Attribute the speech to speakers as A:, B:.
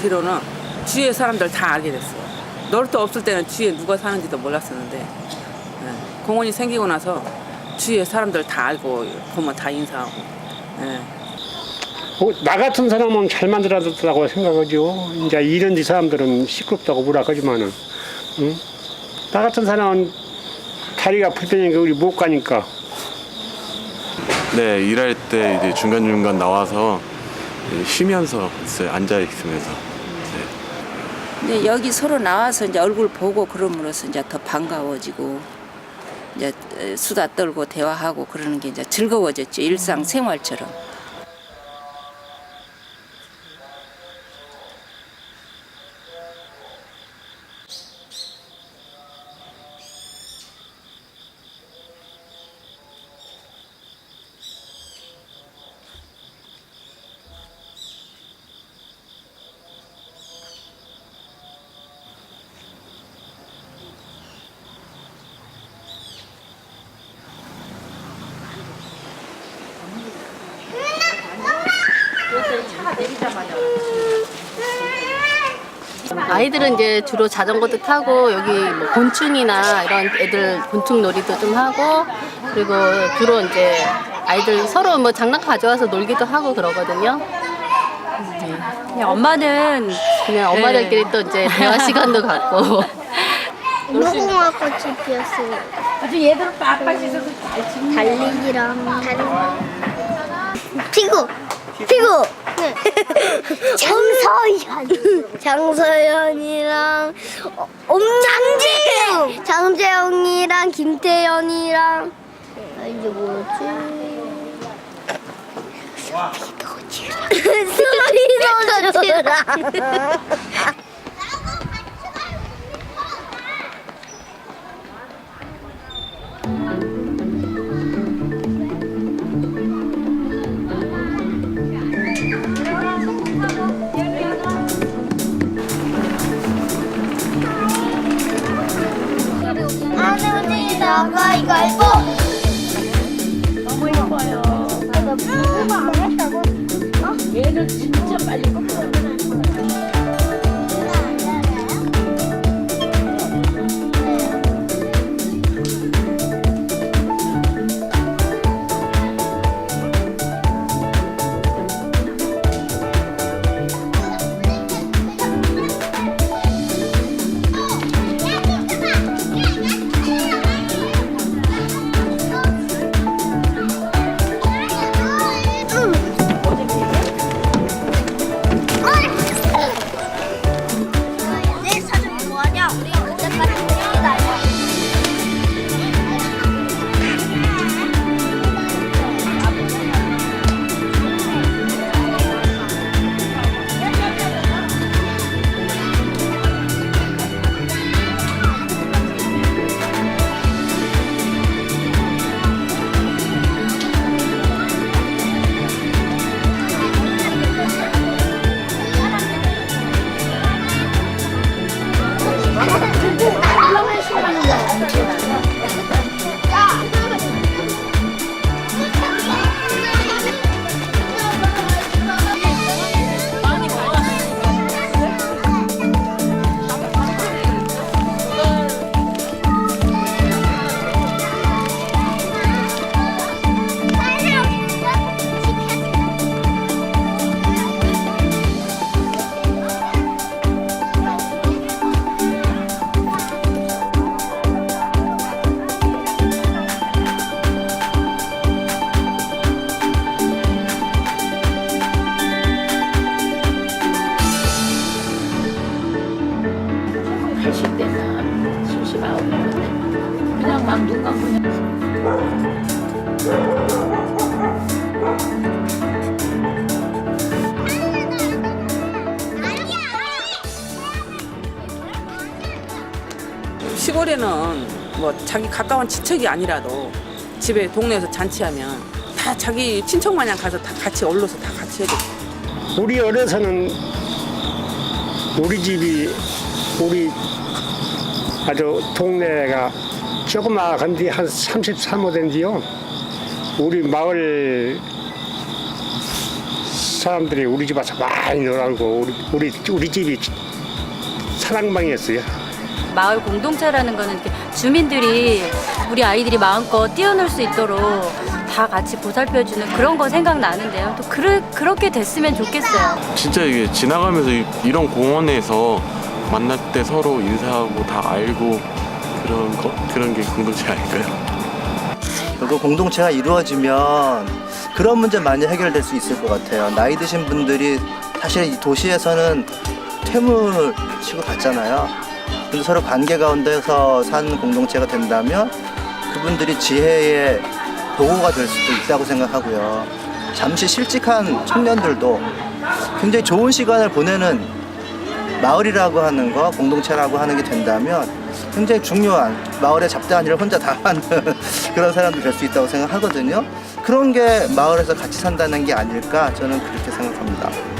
A: 뒤로는 주위의 사람들 다 알게 됐어요. 놀이터 없을 때는 주위에 누가 사는지도 몰랐었는데 예, 공원이 생기고 나서 주위의 사람들 다 알고 보면 다 인사하고 예.
B: 어, 나 같은 사람은 잘 만들어졌다고 생각하죠. 이제 이런 지 사람들은 시끄럽다고 뭐라 하지만은, 응? 나 같은 사람은 다리가 불편하니까 우리 못 가니까.
C: 네, 일할 때 이제 중간 중간 나와서 이제 쉬면서 있어요. 앉아 있으면서.
D: 근데 여기 서로 나와서 이제 얼굴 보고 그럼으로써 이제 더 반가워지고 이제 수다 떨고 대화하고 그러는 게 이제 즐거워졌죠 일상 생활처럼.
E: 아이들은 이제 주로 자전거도 타고 여기 뭐 곤충이나 이런 애들 곤충 놀이도 좀 하고 그리고 주로 이제 아이들 서로 뭐 장난감 가져와서 놀기도 하고 그러거든요. 네.
F: 그냥 엄마는
E: 그냥 엄마들끼리 또 이제 대화 시간도 갖고
G: 무궁화 꽃이 피었어요.
F: 아주 얘들 잘 찍는
G: 달리기랑 피구 피구 네. 장서연. 장서연이랑 어, 엄장재영 장재영이랑 김태연이랑. 아, 이제 뭐였지? 스피더즈랑. 하늘이
A: 시골에는 뭐 자기 가까운 친척이 아니라도 집에 동네에서 잔치하면 다 자기 친척 마냥 가서 다 같이 얼러서 다 같이 해줘.
B: 우리 어려서는 우리 집이 우리 아주 동네가 조그마한 데 한 33호 된디요. 우리 마을 사람들이 우리 집 와서 많이 놀고 우리 우리, 우리 집이 사랑방이었어요.
F: 마을 공동체라는 거는 이렇게 주민들이 우리 아이들이 마음껏 뛰어놀 수 있도록 다 같이 보살펴주는 그런 거 생각나는데요. 또 그르, 그렇게 됐으면 좋겠어요.
C: 진짜 이게 지나가면서 이- 이런 공원에서 만날 때 서로 인사하고 다 알고 그런 거 그런 게 공동체 아닐까요?
H: 그 공동체가 이루어지면 그런 문제 많이 해결될 수 있을 것 같아요. 나이 드신 분들이 사실 이 도시에서는 퇴물 취급받잖아요. 근데 서로 관계 가운데서 사는 공동체가 된다면 그분들이 지혜의 도구가 될 수도 있다고 생각하고요. 잠시 실직한 청년들도 굉장히 좋은 시간을 보내는 마을이라고 하는 거, 공동체라고 하는 게 된다면 굉장히 중요한 마을의 잡다한 일을 혼자 다 하는 그런 사람도 될 수 있다고 생각하거든요. 그런 게 마을에서 같이 산다는 게 아닐까 저는 그렇게 생각합니다.